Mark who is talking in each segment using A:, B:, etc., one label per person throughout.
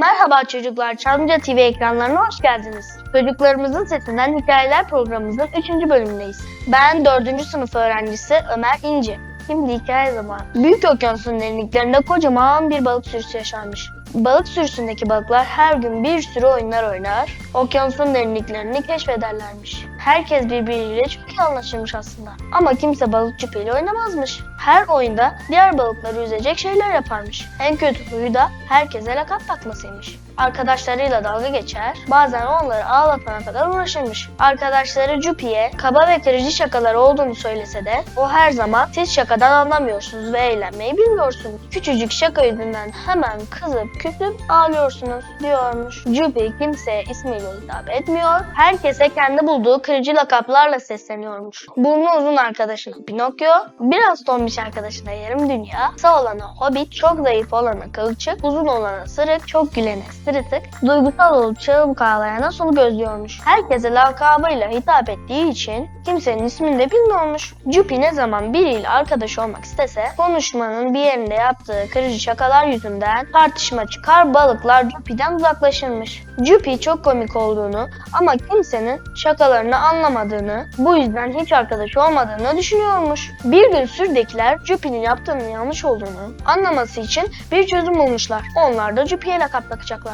A: Merhaba çocuklar, Çamlıca TV ekranlarına hoş geldiniz. Çocuklarımızın sesinden hikayeler programımızın 3. bölümündeyiz. Ben 4. sınıf öğrencisi Ömer İnci. Şimdi hikaye zamanı. Büyük okyanusun derinliklerinde kocaman bir balık sürüsü yaşarmış. Balık sürüsündeki balıklar her gün bir sürü oyunlar oynar, okyanusun derinliklerini keşfederlermiş. Herkes birbiriyle çok iyi anlaşırmış aslında. Ama kimse balık çupiyle oynamazmış. Her oyunda diğer balıkları üzecek şeyler yaparmış. En kötü huyu da herkese lakap takmasıymış. Arkadaşlarıyla dalga geçer, bazen onları ağlatana kadar uğraşırmış. Arkadaşları Jupi'ye kaba ve kırıcı şakalar olduğunu söylese de o her zaman siz şakadan anlamıyorsunuz ve eğlenmeyi bilmiyorsunuz. Küçücük şaka yüzünden hemen kızıp küsüp ağlıyorsunuz diyormuş. Jupi kimseye ismiyle hitap etmiyor, herkese kendi bulduğu kırıcı lakaplarla sesleniyormuş. Burnu uzun arkadaşına Pinokyo, biraz tombiş arkadaşına yarım dünya, kısa olana hobbit, çok zayıf olana kılçık, uzun olana sırık, çok gülene sırıtık, duygusal olup çığlık ağlayana sulu gözlüyormuş. Herkese lakabıyla hitap ettiği için kimsenin ismini de bilmiyormuş. Jupi ne zaman biriyle arkadaş olmak istese konuşmanın bir yerinde yaptığı kırıcı şakalar yüzünden tartışma çıkar balıklar Jupi'den uzaklaşırmış. Jupi çok komik olduğunu ama kimsenin şakalarını anlamadığını, bu yüzden hiç arkadaş olmadığını düşünüyormuş. Bir gün sürdekiler Jupi'nin yaptığının yanlış olduğunu anlaması için bir çözüm bulmuşlar. Onlar da Jupi'ye lakap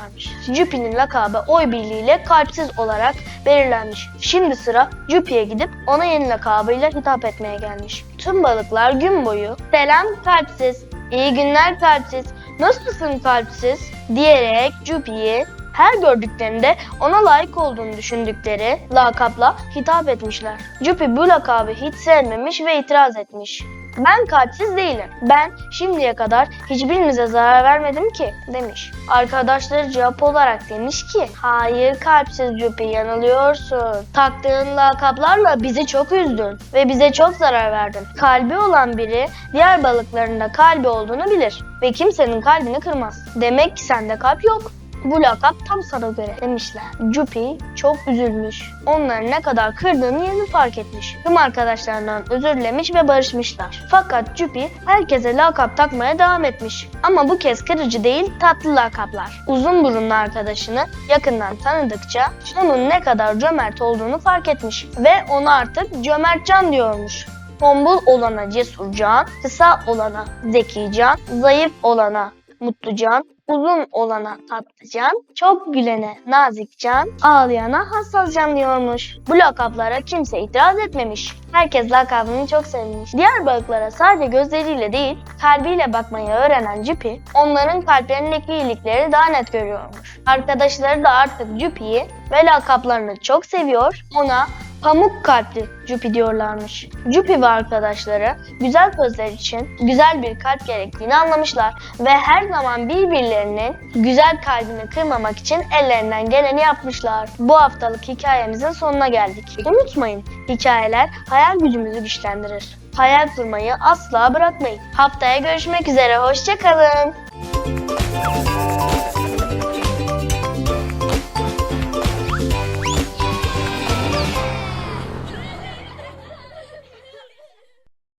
A: takacaklarmış. Jupi'nin lakabı oy birliğiyle kalpsiz olarak belirlenmiş. Şimdi sıra Jupi'ye gidip ona yeni lakabıyla hitap etmeye gelmiş. Tüm balıklar gün boyu selam kalpsiz, iyi günler kalpsiz, nasılsın kalpsiz diyerek Jupi'yi her gördüklerinde ona layık olduğunu düşündükleri lakapla hitap etmişler. Jupi bu lakabı hiç sevmemiş ve itiraz etmiş. Ben kalpsiz değilim. Ben şimdiye kadar hiçbirinize zarar vermedim ki demiş. Arkadaşları cevap olarak demiş ki hayır kalpsiz Jupi yanılıyorsun. Taktığın lakaplarla bizi çok üzdün ve bize çok zarar verdin. Kalbi olan biri diğer balıkların da kalbi olduğunu bilir ve kimsenin kalbini kırmaz. Demek ki sende kalp yok. Bu lakap tam sana göre demişler. Jupi çok üzülmüş. Onları ne kadar kırdığını yeni fark etmiş. Tüm arkadaşlarından özür dilemiş ve barışmışlar. Fakat Jupi herkese lakap takmaya devam etmiş. Ama bu kez kırıcı değil tatlı lakaplar. Uzun burunlu arkadaşını yakından tanıdıkça onun ne kadar cömert olduğunu fark etmiş. Ve ona artık cömertcan diyormuş. Tombul olana cesurcan, kısa olana zekican, zayıf olana mutlucan, uzun olana tatlıcan, çok gülene nazikcan, ağlayana hassascan diyormuş. Bu lakaplara kimse itiraz etmemiş. Herkes lakabını çok sevmiş. Diğer balıklara sadece gözleriyle değil, kalbiyle bakmayı öğrenen Jupi, onların kalplerindeki iyilikleri daha net görüyormuş. Arkadaşları da artık Jupi'yi ve lakaplarını çok seviyor, ona pamuk kalpli Jupi diyorlarmış. Jupi ve arkadaşları güzel sözler için güzel bir kalp gerektiğini anlamışlar ve her zaman birbirlerinin güzel kalbini kırmamak için ellerinden geleni yapmışlar. Bu haftalık hikayemizin sonuna geldik. Unutmayın, hikayeler hayal gücümüzü güçlendirir. Hayal kurmayı asla bırakmayın. Haftaya görüşmek üzere, hoşçakalın.